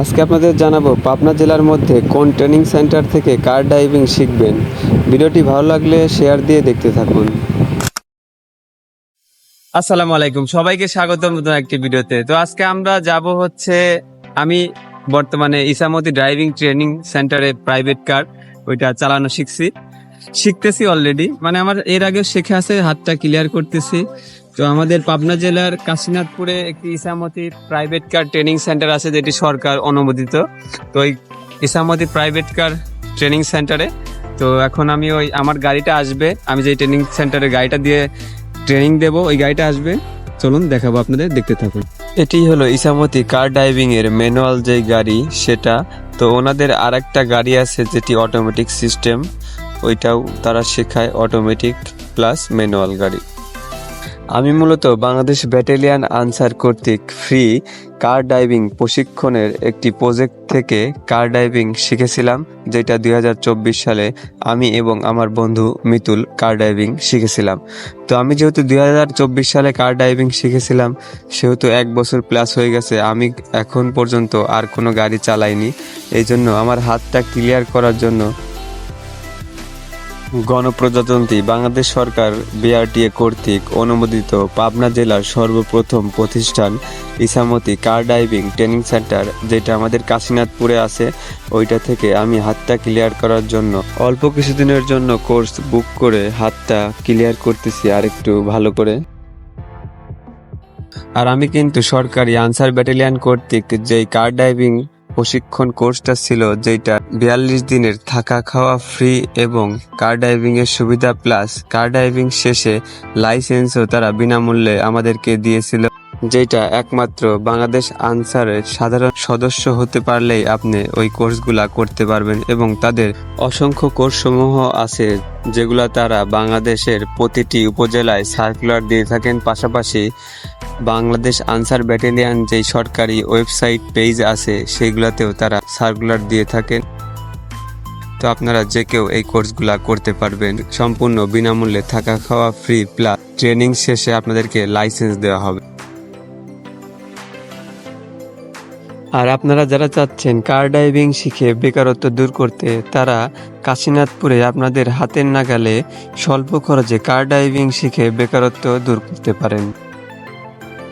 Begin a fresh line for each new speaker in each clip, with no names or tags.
আজকে আপনাদের জানাব পাবনা জেলার মধ্যে কোন ট্রেনিং সেন্টার থেকে কার ড্রাইভিং শিখবেন। ভিডিওটি ভালো লাগলে শেয়ার দিয়ে দেখতে থাকুন। আসসালামু আলাইকুম, সবাইকে স্বাগতম নতুন একটি ভিডিওতে। তো আজকে আমরা যাব হচ্ছে, আমি বর্তমানে ইসামতি ড্রাইভিং ট্রেনিং সেন্টারে প্রাইভেট কার, ওইটা চালানো শিখছি। শিখতেছি অলরেডি মানে আমার এর আগে শেখা আছে, হাতটা ক্লিয়ার করতেছি। তো আমাদের পাবনা জেলার কাশীনাথপুরে একটি Isamati private car training center আছে, যেটি সরকার অনুমোদিত। তো ওই ইসামতি প্রাইভেট কার ট্রেনিং সেন্টারে তো এখন আমি ওই আমার গাড়িটা আসবে, আমি যে ট্রেনিং সেন্টারে গাড়িটা দিয়ে ট্রেনিং দেব, ওই গাড়িটা আসবে। চলুন দেখাবো আপনাদের, দেখতে থাকুন। এটি হলো ইসামতি কার ড্রাইভিং এর ম্যানুয়াল যে গাড়ি, সেটা, তো ওনাদের আরেকটা গাড়ি আছে যেটি অটোমেটিক সিস্টেম ওইটাও তারা শেখায় অটোমেটিক প্লাস ম্যানুয়াল গাড়ি। আমি মূলত বাংলাদেশ ব্যাটালিয়ান আনসার কর্তৃক ফ্রি কার ডাইভিং প্রশিক্ষণের একটি প্রজেক্ট থেকে কার ডাইভিং শিখেছিলাম, যেটা দুই হাজার চব্বিশ সালে আমি এবং আমার বন্ধু মিতুল কার ডাইভিং শিখেছিলাম। তো আমি যেহেতু দুই হাজার চব্বিশ সালে কার ডাইভিং শিখেছিলাম, সেহেতু এক বছর প্লাস হয়ে গেছে, আমি এখন পর্যন্ত আর কোনো গাড়ি চালাইনি। এই জন্য আমার হাতটা ক্লিয়ার করার জন্য গণপ্রজাতন্ত্রী বাংলাদেশ সরকার বিআরটিএ কর্তৃক অনুমোদিত পাবনা জেলার সর্বপ্রথম প্রতিষ্ঠান Isamati car driving training center, যেটা আমাদের কাশীনাথপুরে আছে। ওইটা থেকে আমি হাতটা ক্লিয়ার করার জন্য অল্প কিছুদিনের জন্য কোর্স বুক করে হাতটা ক্লিয়ার করতেছি আর একটু ভালো করে। আর আমি কিন্তু সরকারি আনসার ব্যাটালিয়ান কর্তৃক যেই কার ড্রাইভিং প্রশিক্ষণ কোর্সটা ছিল যেটা বিয়াল্লিশ দিনের থাকা খাওয়া ফ্রি এবং কার ড্রাইভিং এর সুবিধা প্লাস কার ডাইভিং শেষে লাইসেন্সও তারা বিনামূল্যে আমাদেরকে দিয়েছিল। যেটা একমাত্র বাংলাদেশ আনসারের সাধারণ সদস্য হতে পারলেই আপনি ওই কোর্সগুলা করতে পারবেন এবং তাদের অসংখ্য কোর্সসমূহ আছে যেগুলা তারা বাংলাদেশের প্রতিটি উপজেলায় সার্কুলার দিয়ে থাকেন। পাশাপাশি বাংলাদেশ আনসার ব্যাটালিয়ান যেই সরকারি ওয়েবসাইট পেজ আছে, সেগুলোতেও তারা সার্কুলার দিয়ে থাকেন। তো আপনারা যে কেউ এই কোর্সগুলা করতে পারবেন, সম্পূর্ণ বিনামূল্যে থাকা খাওয়া ফ্রি প্লাস ট্রেনিং শেষে আপনাদেরকে লাইসেন্স দেওয়া হবে। আর আপনারা যারা চাচ্ছেন কার ডাইভিং শিখে বেকারত্ব দূর করতে, তারা কাশীনাথপুরে আপনাদের হাতের নাগালে স্বল্প খরচে কার ডাইভিং শিখে বেকারত্ব দূর করতে পারেন।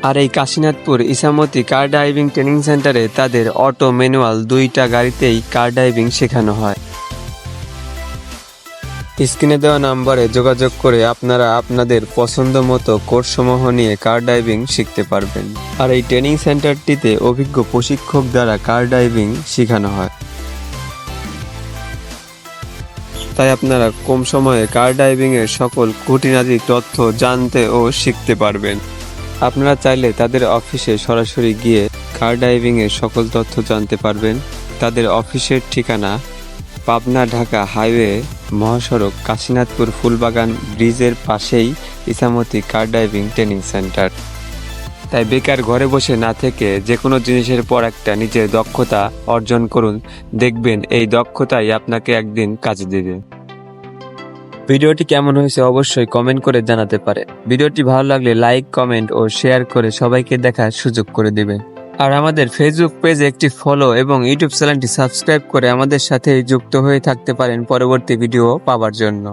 আর এই Kashinathpur Ichamati car driving training সেন্টারে তাদের অটো ম্যানুয়াল দুইটা গাড়িতেই কার ডাইভিং শেখানো হয়। স্ক্রিনে দেওয়া নাম্বারে যোগাযোগ করে আপনারা আপনাদের পছন্দ মতো কোর্সসমূহ নিয়ে কার ড্রাইভিং শিখতে পারবেন। আর এই ট্রেনিং সেন্টারটিতে অভিজ্ঞ প্রশিক্ষক দ্বারা কার ড্রাইভিং শেখানো হয়। তাই আপনারা কম সময়ে কার ড্রাইভিং এর সকল খুঁটিনাটি তথ্য জানতে ও শিখতে পারবেন। আপনারা চাইলে তাদের অফিসে সরাসরি গিয়ে কার ড্রাইভিং এর সকল তথ্য জানতে পারবেন। তাদের অফিসের ঠিকানা পাবনা ঢাকা হাইওয়ে মহাসড়ক কাশীনাথপুর ফুলবাগান ব্রিজের পাশেই Isamati car driving training center. তাই বেকার ঘরে বসে না থেকে যে কোনো জিনিসের পর একটা নিজের দক্ষতা অর্জন করুন। দেখবেন এই দক্ষতাই আপনাকে একদিন কাজে দেবে। ভিডিওটি কেমন হয়েছে অবশ্যই কমেন্ট করে জানাতে পারে ভিডিওটি ভালো লাগলে লাইক, কমেন্ট ও শেয়ার করে সবাইকে দেখার সুযোগ করে দিবেন। আর আমাদের ফেসবুক পেজে একটি ফলো এবং ইউটিউব চ্যানেলটি সাবস্ক্রাইব করে আমাদের সাথে যুক্ত হয়ে থাকতে পারেন পরবর্তী ভিডিও পাওয়ার জন্য।